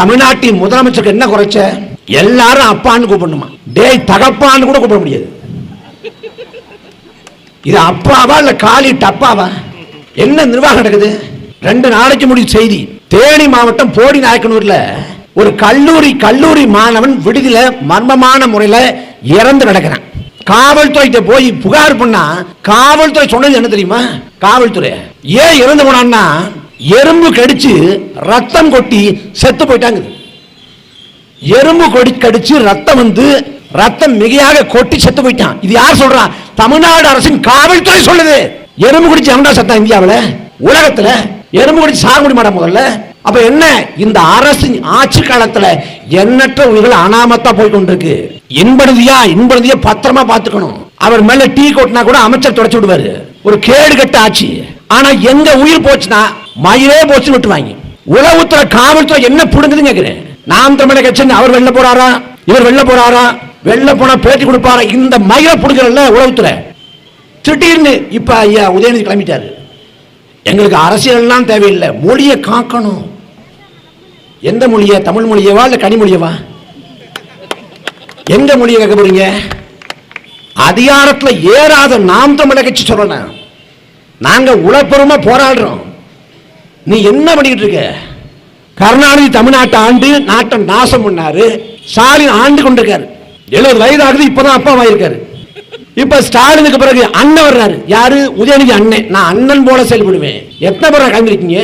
தமிழ்நாட்டின் முதலமைச்சருக்கு என்ன குறைச்ச? எல்லாரும் அப்பான்னு கூப்பிடணுமா? டேய் தகப்பான்னு கூட கூப்பிட முடியாது. இது அப்பாவா இல்ல காலி டப்பாவா? என்ன நிர்வாகம் நடக்குது? ரெண்டு நாளைக்கு முடிஞ்ச செய்தி. தேனி மாவட்டம் போடி நாயக்கனூர்ல ஒரு கல்லூரி கல்லூரி மாணவன் விடுதியில மர்மமான முறையில இறந்து கிடக்கிறான். காவல்துறைகிட்ட போய் புகார் பண்ணா காவல்துறை சொன்னது என்ன தெரியுமா? காவல்துறை. ஏன் இறந்து போனான்னா எறும்பு கடிச்சு ரத்தம் கொட்டி செத்து போயிட்டாங்க. எறும்பு கொடி கடிச்சு ரத்தம் வந்து ரத்தம் மிகையாக கொட்டி செத்து போயிட்டான். இது யார் சொல்றா? தமிழ்நாடு அரசின் காவல்துறை சொல்லுது. எறும்பு குடிச்சு எவன்டா சத்தம் இந்தியாவில்? உலகத்தில்? எறும்பு குடிச்சு சாக முடியுமாடா முதல்ல? அப்ப என்ன? இந்த அரசின் ஆட்சி காலத்துல எண்ணற்ற உயிர்கள் அனாமத்தா போய் கொண்டிருக்கு. இன்படுதியா இன்படுதியா பத்திரமா பாத்துக்கணும் அவர் மேல டீ கொட்டினா கூட அமைச்சர் தொடச்சு விடுவாரு. ஒரு கேடு கட்ட ஆட்சி. ஆனா எங்க உயிர் போச்சுன்னா மயிலே போச்சு விட்டுவாங்க. உளவுத்துறை காவல்துறை என்ன புடுங்குதுன்னு கேக்குறேன். நாம் தமிழக கட்சி அவர் வெளில போறாரா? இவர் வெளில போறாரா? வெளில போனா பேட்டி கொடுப்பாரா? இந்த மயிலை புடுங்குறல உளவுத்துறை. திடீர்னு இப்ப ஐயா உதயநிதி கிளம்பிட்டாரு. எங்களுக்கு அரசியல்லாம் தேவையில்லை. மொழியை காக்கணும். எந்த மொழியை? தமிழ் மொழியவா இல்ல கனிமொழியவா எந்த மொழியை கேட்க போறீங்க? அதிகாரத்தில் ஏறாத நாம் தமிழக கட்சி சொல்லணும். நாங்க உளப்பூர்வமா போராடுறோம். நீ என்ன பண்ணிக்கிட்டு இருக்க? கருணாநிதி தமிழ்நாட்டை ஆண்டு நாட்டை நாசம் பண்ணாரு. ஸ்டாலின் ஆண்டு கொண்டிருக்காரு. எழுபது வயது ஆகுது இப்பதான் அப்பாவாயிருக்காரு. இப்ப ஸ்டாலினுக்கு பிறகு அண்ணன் வர்றாரு. யாரு? உதயநிதி அண்ணன். நான் அண்ணன் போல செயல்படுவேன். எத்தனை பேர் கலந்துருக்கீங்க?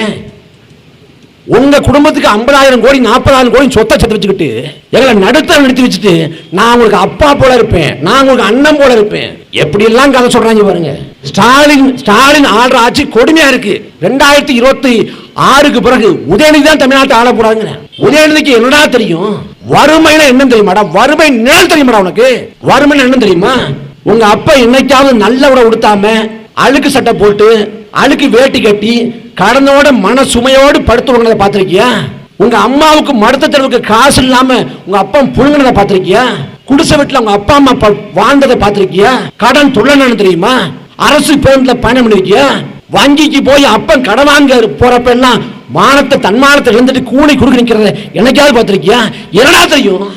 உங்க குடும்பத்துக்கு ஐம்பதாயிரம் கோடி நாற்பதாயிரம் கோடி சொத்தை சத்து வச்சுக்கிட்டு எங்களை நடுத்தர நிறுத்தி வச்சுட்டு நான் உங்களுக்கு அப்பா போல இருப்பேன். நான் உங்களுக்கு அண்ணன் போல இருப்பேன். எப்படி எல்லாம் கதை சொல்றாங்க பாருங்க. ஸ்டாலின் ஸ்டாலின் ஆள்ற ஆட்சி கொடுமையா இருக்கு. ரெண்டாயிரத்தி இருபத்தி ஆறுக்கு பிறகு உதயநிதி தான் தமிழ்நாட்டை ஆள போறாங்க உதயநிதிக்கு என்னடா தெரியும்? வறுமையில என்ன தெரியுமாடா? வறுமை நிழல் தெரியுமாடா உனக்கு? வறுமை என்ன தெரியுமா? உங்க அப்பா என்னைக்காவது நல்ல உட உடுத்தாம அழுக்கு சட்டை போட்டு அழுக்கு வேட்டி கட்டி கடனோட மன சுமையோடு படுத்துவங்களை பார்த்திருக்கியா? உங்க அம்மாவுக்கு மடுத்த தெருவுக்கு காசு இல்லாம உங்க அப்பா புழுங்கினதை பார்த்திருக்கியா? குடிசை வீட்டுல உங்க அப்பா அம்மா வாழ்ந்ததை பார்த்திருக்கியா? கடன் துள்ளனு தெரியுமா? அரசு பேருந்துல பயணம் பண்ணிருக்கியா வங்கிக்கு போய் அப்பன் கடன் வாங்க போறப்ப எல்லாம் மானத்தை தன்மானத்தை இழந்துட்டு கூலி கொடுக்க நிற்கிறத என்னைக்காவது பார்த்துருக்கியா? என்னடா தெரியும்?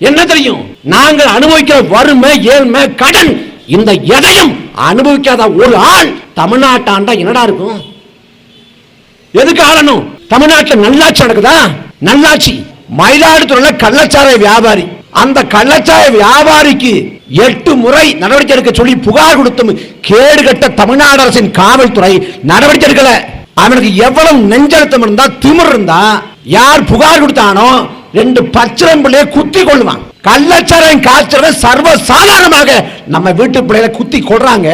என்ன தெரியும்? நாங்கள் அனுபவிக்கிற வறுமை ஏழ்மை கடன் இந்த எதையும் அனுபவிக்காத ஒரு ஆள் தமிழ்நாட்டாண்டா என்னடா இருக்கும்? எதுக்கு ஆளணும்? தமிழ்நாட்டில் நல்லாட்சி நடக்குதா? நல்லாட்சி. மயிலாடுதுறையில் கள்ளச்சாரை வியாபாரி. அந்த கள்ளச்சாய வியாபாரிக்கு எட்டு முறை நடவடிக்கை எடுக்க சொல்லி புகார் கொடுத்தும் கேடு கட்ட தமிழ்நாடு அரசின் காவல்துறை நடவடிக்கை எடுக்கல. அவனுக்கு எவ்வளவு நெஞ்சழுத்தம் இருந்தா திமிர் இருந்தா யார் புகார் கொடுத்தானோ ரெண்டு பச்சரம் பிள்ளைய குத்தி கொள்ளுவான். கள்ளச்சாரம் காய்ச்சல சர்வ சாதாரணமாக நம்ம வீட்டு பிள்ளைகளை குத்தி கொள்றாங்க.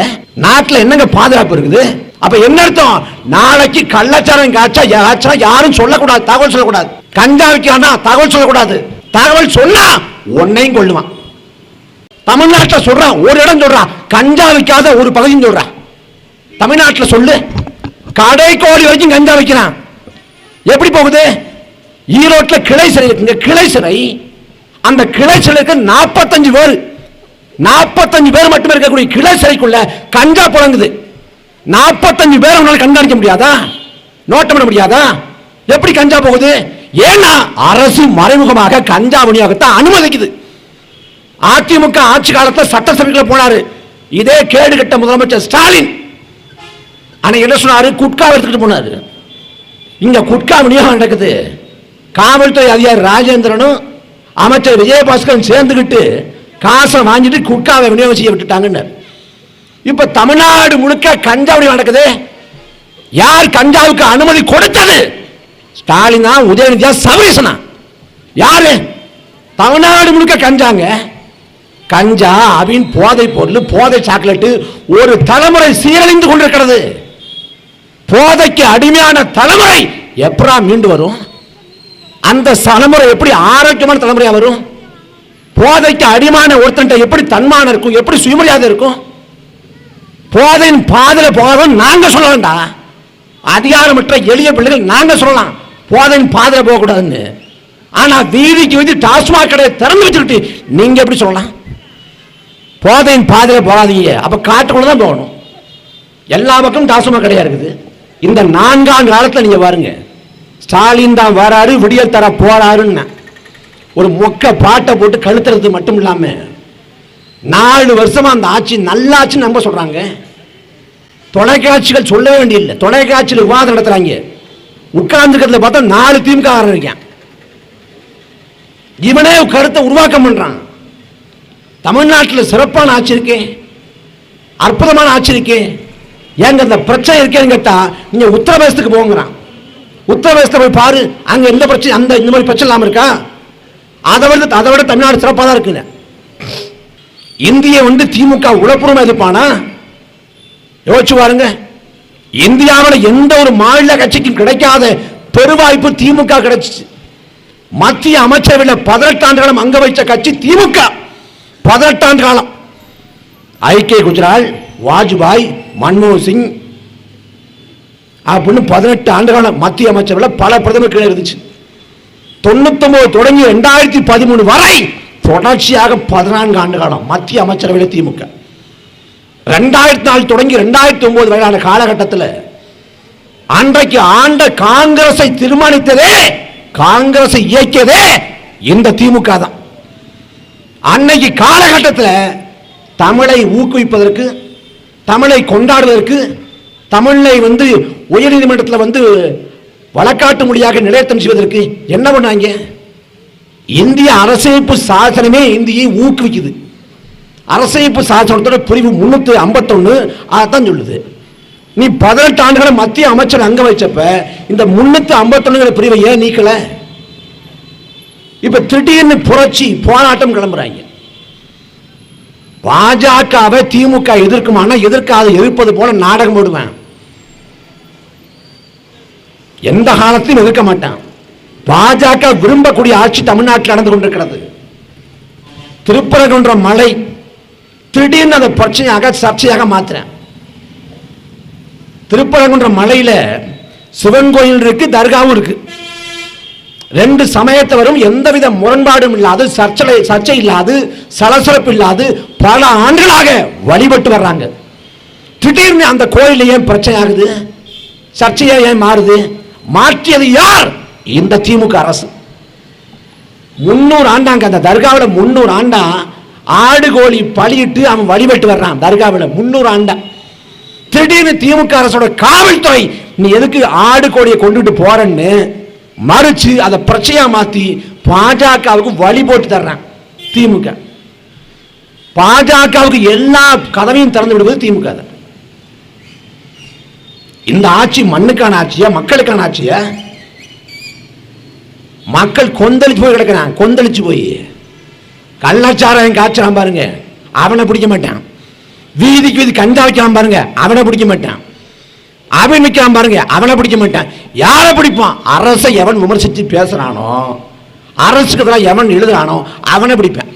நாட்டுல என்னங்க பாதுகாப்பு இருக்குது? அப்ப என்ன அர்த்தம்? நாளைக்கு கள்ளச்சாரம் காய்ச்சா யாரும் சொல்லக்கூடாது தகவல் சொல்லக்கூடாது. கஞ்சா விற்கிறானா தகவல் சொல்லக்கூடாது. தகவல் சொன்னா உன்னையும் கொள்ளுவான் தமிழ்நாட்டில் சொல்றான் ஒரு இடம் சொல்றான் கஞ்சா வைக்காத ஒரு பகுதியும் சொல்றான் தமிழ்நாட்டில் சொல்லு. கடை கோடி வரைக்கும் கஞ்சா விற்கிறான் எப்படி போகுது? ஈரோட்டில் கிளை சிறை இருக்குங்க கிளை சிறை அந்த கிளை சிறைக்கு நாற்பத்தஞ்சு பேர் நாற்பத்தஞ்சு பேர் மட்டுமே இருக்கக்கூடிய கிளை சிறைக்குள்ள கஞ்சா புழங்குது. நாற்பத்தஞ்சு பேர் உங்களால் கண்காணிக்க முடியாதா? நோட்டம் பண்ண முடியாதா? எப்படி கஞ்சா போகுது? ஏன்னா அரசு மறைமுகமாக கஞ்சா விநியோகத்தை அனுமதிக்குது. அதிமுக ஆட்சி காலத்தில் சட்டசபைக்குள்ள போனாரு. இதே கேடு கட்ட முதலமைச்சர் ஸ்டாலின். ஆனால் என்ன சொன்னாரு? குட்கா எடுத்துக்கிட்டு போனாரு. இங்க குட்கா விநியோகம் நடக்குது. காவல்துறை அதிகாரி ராஜேந்திரனும் அமைச்சர் விஜயபாஸ்கரன் சேர்ந்துக்கிட்டு காசை வாங்கிட்டு குட்காவை விநியோகம் செய்ய விட்டுட்டாங்கன்னு இப்ப தமிழ்நாடு முழுக்க கஞ்சா விநியோகம் நடக்குது. யார் கஞ்சாவுக்கு அனுமதி கொடுத்தது? ஸ்டாலினா உதயநிதியா சபரீசனா? யாரு? தமிழ்நாடு முழுக்க கஞ்சாங்க. கஞ்சா அவின் போதை பொருள் போதை சாக்லேட்டு ஒரு தலைமுறை சீரழிந்து கொண்டிருக்கிறது. போதைக்கு அடிமையான தலைமுறை எப்படா மீண்டு வரும்? அந்த தலைமுறை எப்படி ஆரோக்கியமான தலைமுறையா வரும்? போதைக்கு அடிமான ஒருத்தன்ட்ட எப்படி தன்மானம் இருக்கும்? எப்படி சுயமரியாதை இருக்கும்? போதையின் பாதையில் போகிறோம் நாங்க சொல்ல வேண்டாம் அதிகாரமற்ற எளிய பிள்ளைகள் நாங்க சொல்லலாம். போதையின் பாதையில் போகக்கூடாதுன்னு. ஆனால் வீதிக்கு வந்து டாஸ்மாக் கடையை திறந்து வச்சுக்கிட்டு நீங்கள் எப்படி சொல்லலாம்? போதையின் பாதையில் போகாதீங்க. அப்போ காட்டுக்குள்ள தான் போகணும். எல்லா பக்கமும் டாஸ்மாக் கடையாக இருக்குது. இந்த நான்காண்டு காலத்தில் நீங்கள் பாருங்க. ஸ்டாலின் தான் வராரு விடியல் தர போறாருன்னு. ஒரு மொக்க பாட்டை போட்டு கழுத்துறது மட்டும் இல்லாமல் நாலு வருஷமா அந்த ஆட்சி நல்லாட்சி நம்ப சொல்றாங்க. தொலைக்காட்சிகள் சொல்ல வேண்டியதில்லை. தொலைக்காட்சியில் விவாதம் நடத்துறாங்க. உட்கார்ந்துக்கிறதுல பார்த்தா நாலு திமுக இருக்கான். இவனே கருத்தை உருவாக்கம் பண்றான். தமிழ்நாட்டில் சிறப்பான ஆட்சி இருக்கே அற்புதமான ஆட்சி இருக்கே. ஏங்க இந்த பிரச்சனை இருக்கேன்னு கேட்டா நீங்க உத்தரப்பிரதேசத்துக்கு போங்கிறான். உத்தரப்பிரதேசத்தை போய் பாரு அங்க எந்த பிரச்சனை அந்த இந்த மாதிரி பிரச்சனை இல்லாம இருக்கா? அதை விட அதை விட தமிழ்நாடு சிறப்பாக தான் இருக்குங்க இந்திய வந்து திமுக உழப்புறமா எதிர்ப்பானா? யோசிச்சு பாருங்க. இந்தியாவில் எந்த ஒரு மாநில கட்சிக்கும் கிடைக்காத பெருவாய்ப்பு திமுக கிடைச்சிச்சு. மத்திய அமைச்சரவையில் பதினெட்டாண்டு காலம் அங்க வைச்ச கட்சி திமுக. பதினெட்டாண்டு காலம். ஐக்கிய குஜரால் வாஜ்பாய் மன்மோகன் சிங் அப்படின்னு பதினெட்டு ஆண்டு காலம் மத்திய அமைச்சரவையில் பல பிரதமர்கள் இருந்துச்சு. தொண்ணூத்தொன்பது தொடங்கி ரெண்டாயிரத்தி பதிமூணு வரை தொடர்ச்சியாக பதினான்கு ஆண்டு காலம் மத்திய அமைச்சரவையில் திமுக. ரெண்டாயிரத்தி நாலு தொடங்கி ரெண்டாயிரத்தி ஒன்பது வரையான காலகட்டத்தில் அன்றைக்கு ஆண்ட காங்கிரஸை தீர்மானித்ததே காங்கிரஸை இயக்கியதே இந்த திமுக தான். அன்னைக்கு காலகட்டத்தில் தமிழை ஊக்குவிப்பதற்கு தமிழை கொண்டாடுவதற்கு தமிழை வந்து உயர்நீதிமன்றத்தில் வந்து வழக்காட்டு மொழியாக நிலையத்தம் செய்வதற்கு என்ன பண்ணாங்க? இந்திய அரசமைப்பு சாசனமே இந்தியை ஊக்குவிக்குது. அரசமைப்பு சாசனத்தோட பிரிவு முன்னூத்தி ஐம்பத்தொன்னு அதான் சொல்லுது. நீ பதினெட்டு ஆண்டுகளை மத்திய அமைச்சர் அங்க வச்சப்ப இந்த முன்னூத்தி ஐம்பத்தொன்னுங்கிற பிரிவை ஏன் நீக்கல? இப்ப திடீர்னு புரட்சி போராட்டம் கிளம்புறாங்க. பாஜகவை திமுக எதிர்க்குமானா எதிர்க்காத எதிர்ப்பது போல நாடகம் போடுவேன். எந்த காலத்திலும் எதிர்க்க மாட்டான். பாஜக விரும்பக்கூடிய ஆட்சி தமிழ்நாட்டில் நடந்து கொண்டிருக்கிறது. திருப்பரங்குன்ற மலை திடீர்னு அதை பிரச்சனையாக சர்ச்சையாக மாத்துறேன். திருப்பரங்குன்ற மலையில சிவன் கோயில் இருக்கு தர்காவும் இருக்கு. ரெண்டு சமயத்தை வரும் எந்தவித முரண்பாடும் இல்லாது சர்ச்சை சர்ச்சை இல்லாது சலசலப்பு இல்லாது பல ஆண்டுகளாக வழிபட்டு வர்றாங்க. திடீர்னு அந்த கோயில் ஏன் பிரச்சனை ஆகுது சர்ச்சையா ஏன் மாறுது? மாற்றியது யார்? இந்த திமுக அரசு. முன்னூறு ஆண்டாங்க அந்த தர்காவில் முன்னூறு ஆண்டா ஆடு கோழி பலியிட்டு அவன் வழிபட்டு வர்றான். தர்காவில் முன்னூறு ஆண்டா. திடீர்னு திமுக அரசோட காவல்துறை நீ எதுக்கு ஆடு கோழியை கொண்டுட்டு போறன்னு? மறுச்சு அதை பிரச்சனையா மாத்தி பாஜகவுக்கு வழி போட்டு தர்றான் திமுக. பாஜகவுக்கு எல்லா கதவையும் திறந்து விடுவது திமுக இந்த ஆட்சி மண்ணுக்கான ஆட்சியா மக்களுக்கான ஆட்சியா? மக்கள் கொந்தளிச்சு போய் கிடக்கிறான். கொந்தளிச்சு போய். கள்ளச்சாராயம் காய்ச்சலாம் பாருங்க. அவனை பிடிக்க மாட்டான். வீதிக்கு வீதி கஞ்சா வைக்கலாம் பாருங்க. அவனை பிடிக்க மாட்டான். அவன் விற்கிறான் பாருங்க. அவனை பிடிக்க மாட்டான். யாரை பிடிப்பான்? அரசை எவன் விமர்சித்து பேசுறானோ அரசுக்கு எதிராக எவன் எழுதுறானோ அவனை பிடிப்பேன்.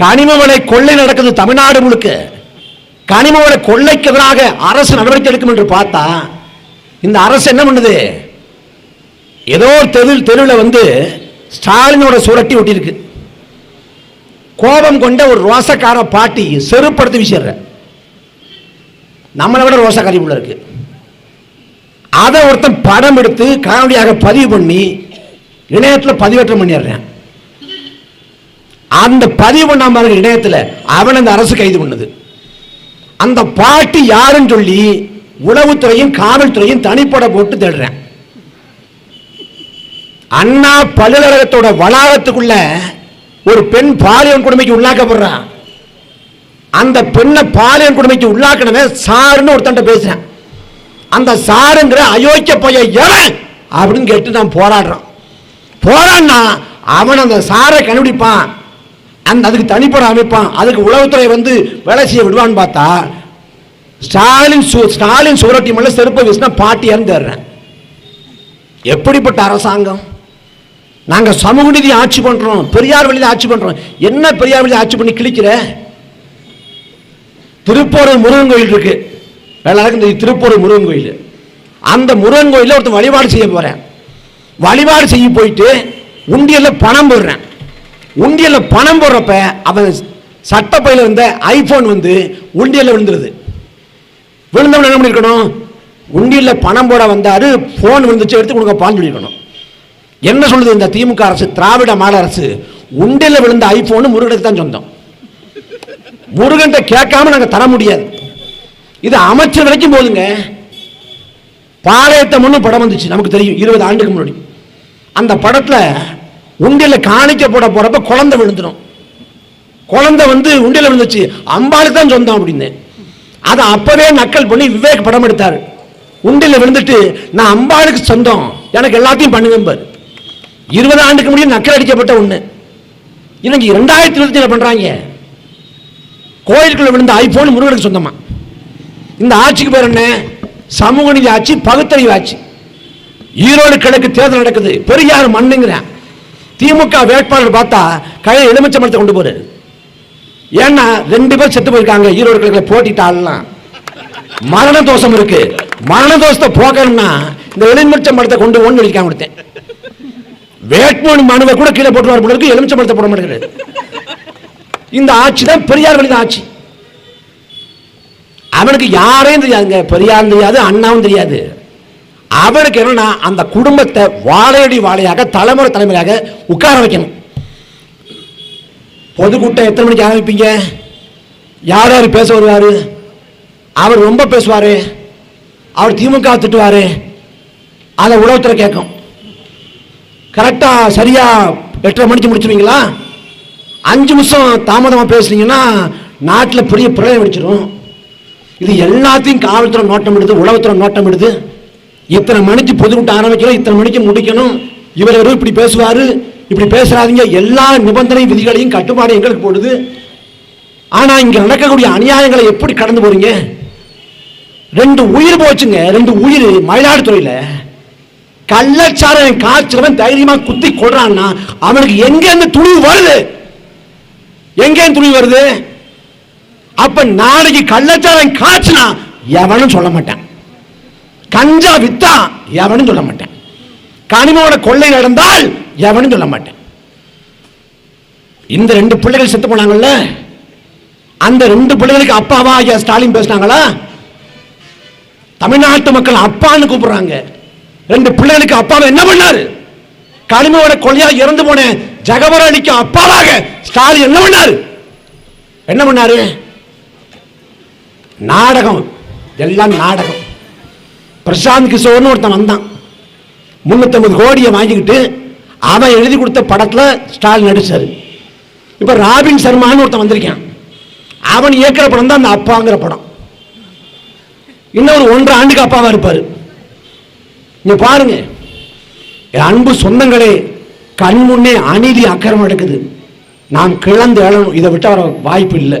கனிம வளை கொள்ளை நடக்குது தமிழ்நாடு முழுக்க. கனிம வளை கொள்ளைக்கு எதிராக அரசு நடவடிக்கை எடுக்கும் என்று பார்த்தா இந்த அரசு என்ன பண்ணுது? ஏதோ ஒரு தெருவில் தெருவில் வந்து ஸ்டாலினோட சுரட்டி ஒட்டியிருக்கு. கோபம் கொண்ட ஒரு ரோசக்கார பாட்டி செருப்படுத்தி வீசிடுற. நம்மளை விட ரோசக்காரி உள்ள இருக்கு. அதை ஒருத்தன் படம் எடுத்து காணொலியாக பதிவு பண்ணி இணையத்தில் பதிவேற்றம் பண்ணிடுறேன். அந்த பதிவு பண்ண மாதிரி இணையத்தில் அவன் அந்த அரசு கைது பண்ணுது. அந்த பாட்டி யாருன்னு சொல்லி உளவுத்துறையும் காவல்துறையும் தனிப்பட போட்டு தேடுறேன். அண்ணா பல்கலைக்கழகத்தோட வளாகத்துக்குள்ள ஒரு பெண் பாலியல் கொடுமைக்கு உள்ளாக்கப்படுறான் அந்த பெண்ணை பாலியல் கொடுமைக்கு உள்ளாக்கணுமே சாருன்னு ஒருத்தன்ட்ட பேசுறேன். அந்த சாருங்கிற அயோக்கிய பைய எவன் அப்படின்னு கேட்டு நான் போராடுறான். போராடினா அவன் அந்த சாரை கண்டுபிடிப்பான். அந்த அதுக்கு தனிப்பட அமைப்பான். அதுக்கு உளவுத்துறை வந்து வேலை செய்ய விடுவான்னு பார்த்தா ஸ்டாலின் சு- ஸ்டாலின் சுவரட்டி மேலே செருப்பை வீசினா பாட்டியான்னு தேடுறேன். எப்படிப்பட்ட அரசாங்கம்? நாங்க சமூக நீதி ஆட்சி பண்றோம். பெரியார் வழியில் ஆட்சி பண்றோம். என்ன பெரியார் வழியில் ஆட்சி பண்ணி கிழிக்கிற? திருப்போரூர் முருகன் கோயில் இருக்கு. எல்லாருக்கும் தெரியும் திருப்போரூர் முருகன் கோயில். அந்த முருகன் கோயிலில் ஒருத்தர் வழிபாடு செய்ய போறேன். வழிபாடு செய்ய போயிட்டு உண்டியல்ல பணம் போடுறேன். உண்டியல்ல பணம் போடுறப்ப அவன் சட்டப்பையில் இருந்த ஐபோன் வந்து உண்டியல்ல விழுந்துருது. விழுந்தவன் என்ன பண்ணிருக்கணும்? உண்டியல்ல பணம் போட வந்தாரு போன் விழுந்துச்சு எடுத்து கொடுங்கப்பான்னு சொல்லியிருக்கணும் என்ன சொல்லுது இந்த திமுக அரசு? திராவிட மாடல் அரசு. உண்டையில் விழுந்த ஐபோன் முருகனுக்கு தான் சொந்தம். முருகன்ட்ட கேட்காம நாங்கள் தர முடியாது. இது அமைச்சர் வரைக்கும் போதுங்க. பாளையத்தை முன்னு படம் வந்துச்சு நமக்கு தெரியும் இருபது ஆண்டுக்கு முன்னாடி. அந்த படத்தில் உண்டியல்ல காணிக்க போட போகிறப்ப குழந்தை விழுந்துடும் குழந்தை வந்து உண்டையில் விழுந்துச்சு அம்பாளுக்கு தான் சொந்தம் அப்படின்னு. அதை அப்பவே நக்கல் பண்ணி விவேக் படம் எடுத்தார். உண்டியல்ல விழுந்துட்டு நான் அம்பாளுக்கு சொந்தம் எனக்கு எல்லாத்தையும் பண்ணுவேன் இருபது ஆண்டுக்கு முடியும் நக்கல் அடிக்கப்பட்ட ஒன்று இன்னைக்கு ரெண்டாயிரத்தி இருபத்தி பண்றாங்க. கோயிலுக்குள்ள விழுந்த ஐபோன் முருகனுக்கு சொந்தமா. இந்த ஆட்சிக்கு பேர் என்ன? சமூக நீதி ஆட்சி பகுத்தறிவு ஆட்சி. ஈரோடு கிழக்கு தேர்தல் நடக்குது. பெரியார் மண்ணுங்கிறேன். திமுக வேட்பாளர் பார்த்தா கையில் எலுமிச்சை மரத்தை கொண்டு போறாரு. ஏன்னா ரெண்டு பேர் செத்து போயிருக்காங்க. ஈரோடு கிழக்குல போட்டிட்டாலாம் மரண தோஷம் இருக்கு. மரண தோஷத்தை போக்கணும்னா இந்த எலுமிச்சை மரத்தை கொண்டு ஒன்று அடிக்காம கொடுத்தேன். வேட்புமனு மனுவை கூட கீழே போட்டுவார் போல இருக்கு. மரத்தை போட மாட்டேங்கிறாரு. இந்த ஆட்சி தான் பெரியார் வழி ஆட்சி. அவனுக்கு யாரையும் தெரியாதுங்க. பெரியாரும் தெரியாது அண்ணாவும் தெரியாது. அவனுக்கு என்னன்னா அந்த குடும்பத்தை வாழையடி வாழையாக தலைமுறை தலைமுறையாக உட்கார வைக்கணும். பொதுக்கூட்டம் எத்தனை மணிக்கு ஆரம்பிப்பீங்க? யார் யார் பேச வருவார்? அவர் ரொம்ப பேசுவாரு. அவர் திமுக திட்டுவார். அதை உளவுத்துறை கேட்கும். கரெக்டாக சரியாக எட்டரை மணிக்கு முடிச்சிருவீங்களா? அஞ்சு நிமிஷம் தாமதமாக பேசுனீங்கன்னா நாட்டில் பெரிய பிரளயம் அடிச்சிடும் இது எல்லாத்தையும் காவல்துறை நோட்டம் எடுது உளவுத்துறை நோட்டம் எடுது இத்தனை மணிக்கு பொதுக்கூட்டம் ஆரம்பிக்கணும் இத்தனை மணிக்கு முடிக்கணும். இவர் இவர் இப்படி பேசுவார் இப்படி பேசுகிறாதீங்க எல்லா நிபந்தனை விதிகளையும் கட்டுப்பாடு எங்களுக்கு போடுது. ஆனால் இங்கே நடக்கக்கூடிய அநியாயங்களை எப்படி கடந்து போகிறீங்க ரெண்டு உயிர் போச்சுங்க ரெண்டு உயிர் மயிலாடுதுறையில். கள்ளச்சாரம் காய்ச்சலவன் தைரியமா குத்தி கொள்றான்னா அவனுக்கு எங்க இருந்து துணிவு வருது? எங்க இருந்து துணிவு வருது? அப்ப நாளைக்கு கள்ளச்சாரம் காய்ச்சினா எவனும் சொல்ல மாட்டான். கஞ்சா வித்தா எவனும் சொல்ல மாட்டேன். கனிமோட கொள்ளை நடந்தால் எவனும் சொல்ல மாட்டேன். இந்த ரெண்டு பிள்ளைகள் செத்து போனாங்கல்ல? அந்த ரெண்டு பிள்ளைகளுக்கு அப்பாவா ஐயா ஸ்டாலின் பேசினாங்களா? தமிழ்நாட்டு மக்கள் அப்பான்னு கூப்பிடுறாங்க. ரெண்டு பிள்ளைகளுக்கு அப்பாவை என்ன பண்ணாரு? கனிமோட கொலையா இறந்து போன ஜெகவரணிக்கு அப்பாவாக ஸ்டாலின் என்ன பண்ணாரு? என்ன பண்ணாரு? நாடகம். எல்லாம் நாடகம். பிரசாந்த் கிஷோர்னு ஒருத்தன் வந்தான். முன்னூத்தம்பது கோடியை வாங்கிக்கிட்டு அவன் எழுதி கொடுத்த படத்தில் ஸ்டாலின் நடிச்சாரு. இப்போ ராபின் சர்மான்னு ஒருத்தன் வந்திருக்கான். அவன் இயக்கிற படம் தான் அந்த அப்பாங்கிற படம். இன்னொரு ஒன்றரை ஆண்டுக்கு அப்பாவாக இருப்பாரு. நீ பாருங்க. என் அன்பு சொந்தங்களே கண் முன்னே அநீதி அக்கிரமம் எடுக்குது நாம் கிளந்து எழணும். இதை விட்டு வர வாய்ப்பு இல்லை.